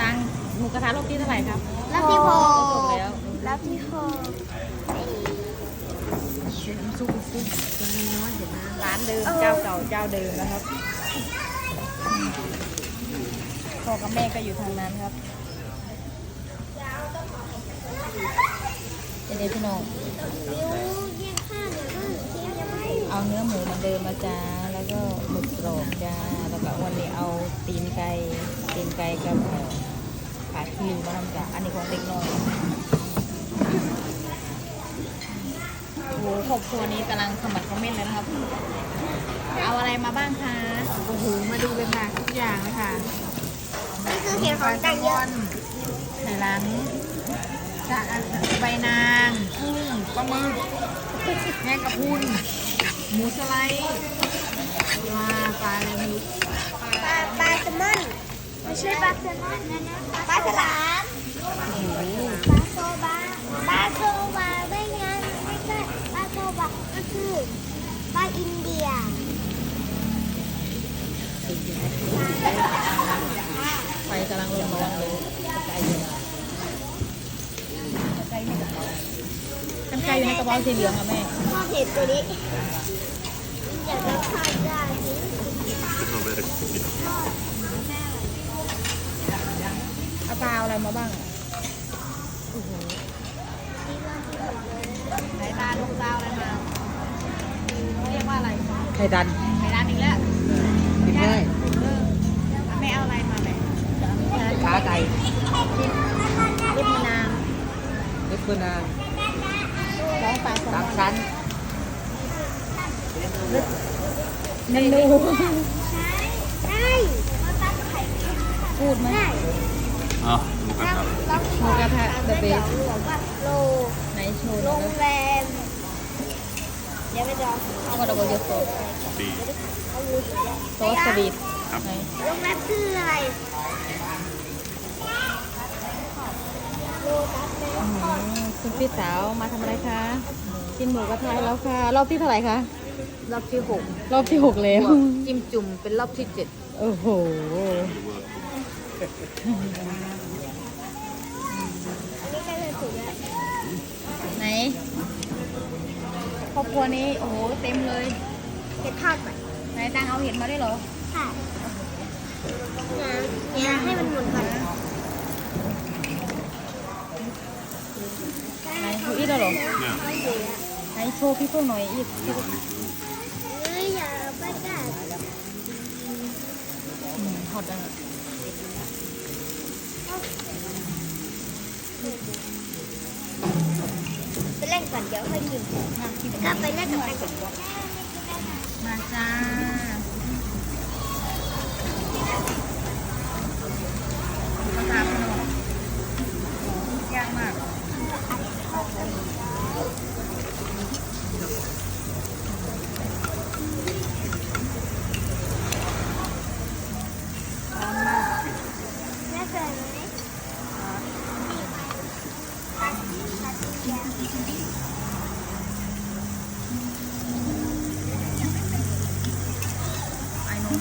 ตังหมูกระทะรอบที่เท่าไหร่ครับรอบที่หกจบแล้วรอบที่หกน้ำซุปซุปจะมีน้อยเดี๋ยวนะร้านเดิมเจ้าเก่าเจ้าเดิมนะครับพ่อกับแม่ก็อยู่ทางนั้นครับเดี๋ยวพี่น้องนิ้วแยกข้างเดี๋ยวเพิ่งเชฟยังไม่เอาเนื้อหมูมาเดิมมาจ้าแล้วก็หมึกกรอบจ้าแล้วก็วันนี้เอาตีนไก่ตีนไก่กับเอ่อ ขาคิวมาทำจ้าอันนี้ของเด็กน้อยโอ้โหครอบครัวนี้กำลังขมักเขม้นเลยนะครับ เอาอะไรมาบ้างคะโอ้โหมาดูเลยค่ะทุกอย่างเลยค่ะนี่คือเห็นของต่างเยอะไหนหลังจะใบนางกุ้งปลาหมึกแมงกะพรุนหมูสไลด์ปลาปลาอะไรไม่รู้ ปลาปลาแซลมอน ไม่ใช่ปลาแซลมอนนะนะปลาฉลามปลาโซบาปลาโซบาไม่งั้นไม่ใช่ปลาโซบาก็คือปลาอินเดียไฟกำลังลงมาเลยไก่อยู่กันไก่อยู่ในกระเป๋าสีเหลืองอะแม่ชอบเห็นตัวนี้อยากจะทานได้จริงเอา กาวอะไรมาบ้างอะไหนตาลูกดาวอะไรมาเขาเรียกว่าอะไรไข่ดันไหนร้านอีกแล้วกินได้เออไม่เอาอะไรมาไหนขาไก่เล็บนางเล็บเบอร์นางร้องปลาแซลสามมอนชั้นเมนู มูกระทะ The Best หลวงว่าโลไหนโชว์หโรน่อยงแล้วแรมเดี๋ยวไปลองเอากระดกเยอะโซดีเอาหมูสดซอสสวีทครับไหนโรงแรมคืออะไรโลตัสอื้อหือคุณพี่สาวมาทำอะไรคะกินหมูกระทะแล้วค่ะ รอบที่เท่าไหร่คะ รอบที่หกรอบที่หกแล้ว จิ้มจุ่มเป็นรอบที่เจ็ดโอ้โห อันนี้ใกล้จะสุดแล้ว ไหน ครอบครัวนี้โอ้โหเต็มเลยเห็ดทอดก่อนไหนตังเอาเห็ดมาได้วยเหรอค่ะเนี่ยให้มันหมุนก่อนไหนดูอีกแล้วเหรอเนี่ยไม่เสียไหนโชว์พี่พวกหน่อยอีกเอ้ยอย่าไปกัดอืมฮอตอะไปเล่น ก่อนเดี๋ยวค่อยกินก็ไปเล่นกับใครก่อนมาจ้าภาษาพนมยากมาก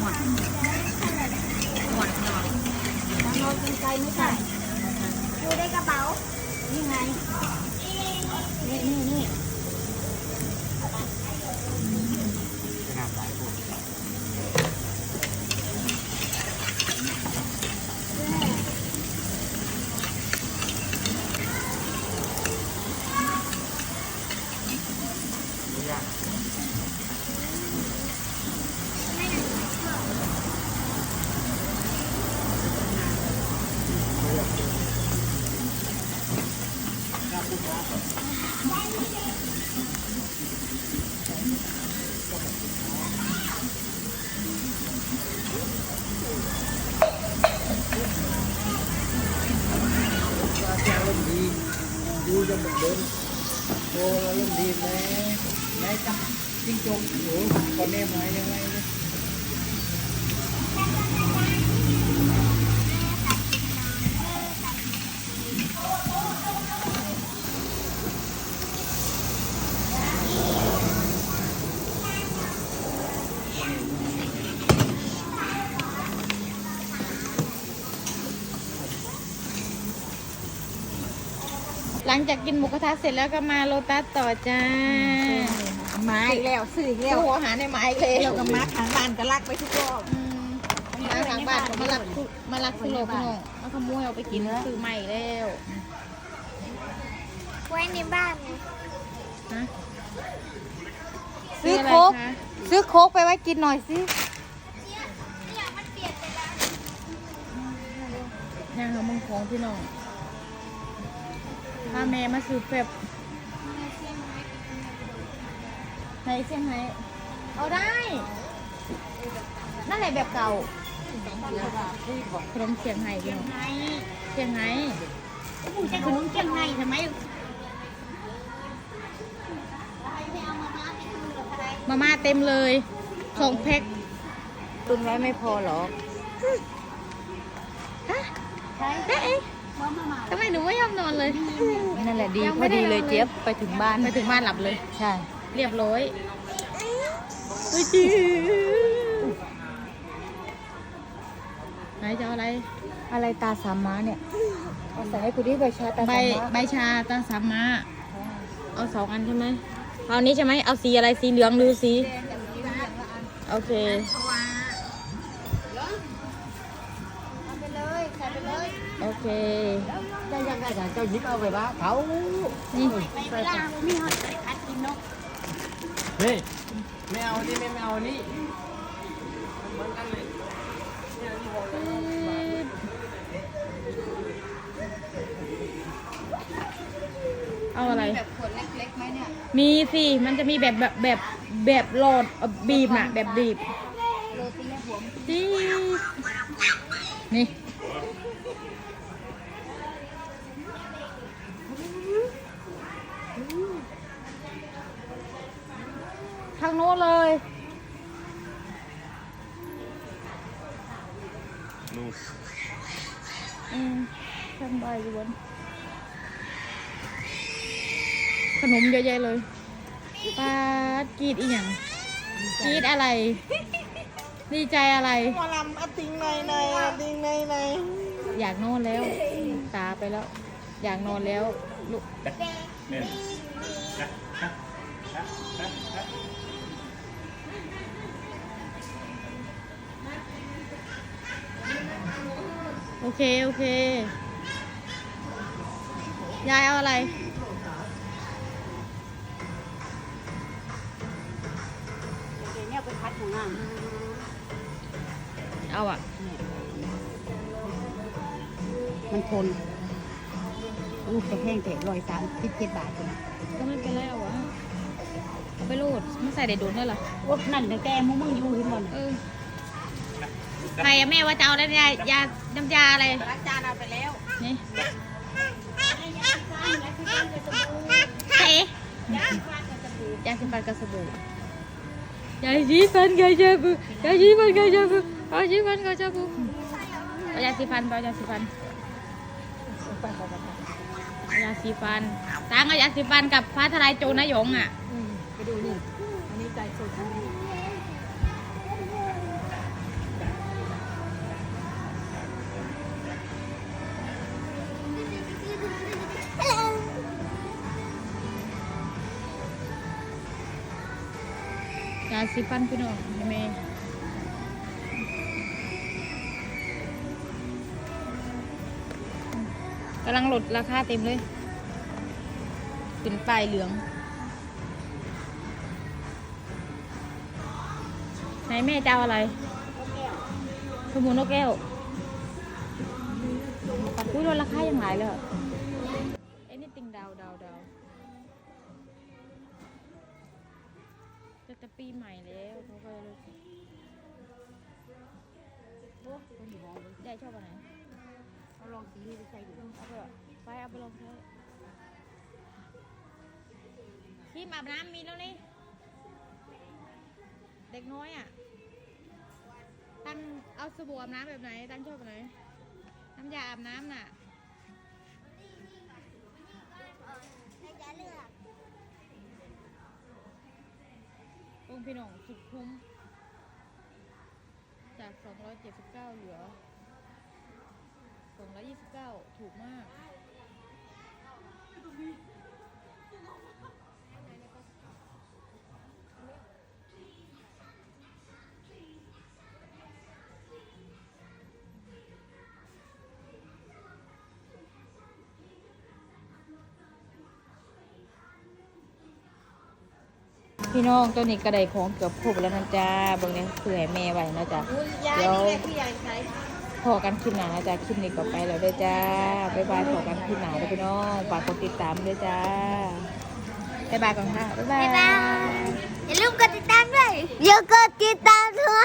ไอ้นมหมดหมดหน่อยเรากินใจไม่ใช่ดูได้กระเป๋า นี่ไง นี่นี่นี่ vui cho mình đến cô lên điềm đấy đấy chắc tiếng chung của con em này em này ลังจากกินหมูกระทะเสร็จแล้วก็มาโลตัสต่อจ้ามาอีกแล้วซื้ออีกแล้วตู้อาหารในไม้เลยเกี่ยวกับมาทางบ้านก็ลักไปทุกรอบอืมมาทางบ้านก็มาลักทุมาลักทุโลพี่น้องมาขโมยเอาไปกินซื้อใหม่แล้วไว้ในบ้านไงฮะซื้ออะไรโค้กคะซื้อโค้กไปไว้กินหน่อยสิเนี่ยมันเปลี่ยนไปแล้วย่างของมึงของพี่น้อง พาแม่มาซื้อเฟบในเซี่ยงไฮ้เอาได้ นั่นแหละแบบเก่าขนมเชียงไฮ้พี่น้องเชียงไฮ้มึงจะขนมเจียงไงทำไมมาม่าเต็มเลยสองแพ็คตุนไว้ไม่พอหรอกเอ๊ะ ทำไมหนูไม่ยอมนอนเลย นั่นแหละดียังพไม่อได้ดีเลยนอนเลยเจี๊ยบไปถึงบ้านไปถึงบ้านหลับเลย ใช่ เรียบร้อยเฮ้ยจีไหนจะเอาอะไร อะไรตาสามม้าเนี่ย เอาใส่ให้กูดิใบชาตาใบสามม้าใบชาตาสามมาเอาสองอันใช่ไหมเอาอันนี้ใช่ไหมเอาสีอะไรสีเหลืองหรือสี โอเค โอเคเจ้ายังไงเจ้ายิบเอาไปบ้าเขานี่ไปเวลามีหอดไปคัดกินนกเฮ้ยไม่เอานี่ไม่เอานี่เอาอะไรแบบขวดเล็กๆไหมเนี่ย มีสิ มันจะมีแบบแบบแบบแบบหลอดเอ่อบีบอะแบบบีบจีดนี่ ทางโน้นเลยนู่นอืมทำใบอยู่บนขนมเยอะแยะเลยปาดกรีดอีหยังกรีดอะไร ดีใจอะไร หมอลำอะติงในในอะติงในใน อยากนอนแล้ว ตาไปแล้ว อยากนอนแล้วลูกเนี่ยโอเค โอเค ยายเอาอะไร มันทนลูกกระแพงเตะร้อยสามสิบเจ็ดบาทเองก็ไม่เป็นไรเอาวะเอาไปรูดไม่ใส่ได้ดูดด้วยเหรอว่านั่นแต่แกมึงมึงอยู่เห็นบ่นเออใครอะแม่ว่าจะเอาอะไรยายาน้ำยาอะไรล้างจานเอาไปแล้วนี่ใช่ยาสีฟันกับสบู่ยาสีฟันกับสบู่ยาสีฟันกับสบู่ยาสีฟันกับสบู่เอายาสีฟันเอายาสีฟัน ยาสีฟันตั้งเอายาสีฟันกับฟ้าทลายโจรนะหยงอะไปดูนี่ อันนี้ใจสดอันนี้ยาสีฟันพี่น้องแม่ กำลังลดราคาเต็มเลยเป็นป้ายเหลือง ไหนแม่จะเอาอะไรสมุนนกแก้วอุ้ยลดราคายังหลายเลยเอ็นี่ติงดาวดาวดาวจะจะปีใหม่แล้วเขาก็เลยโอ้ยายชอบอันไหน เอาลองสีนี้ไปใส่ดูเอาไปไปเอาไปลองใช้พี่อาบน้ำมีแล้วนี่ เด็กน้อยอะ ตั้งเอาสบู่อาบน้ำแบบไหน ตั้งชอบแบบไหน น้ำยาอาบน้ำน่ะให้จะเลือกองค์พี่น่องสุดคุ้ม จาก 279 เหลือ 229ถูกมากพี่น้องตัวนี้กระไดของเกือบครบแล้วนะจ๊ะเบางเนี่ยคือให้แม่ไว้นะจ๊ะเดี๋ยว พอกันคลิปหนานะจ๊ะคลิปนี้ก็ไปแล้วเด้วยจ้าบ๊ายบายพอกันคลิปหนาเลยพี่น้องฝากกดติดตามด้วยจ้าบ๊ายบายก่อนค่ะบ๊ายบายบ๊ายบายอย่าลืมกดติดตามด้วยอย่ากดติดตามด้วย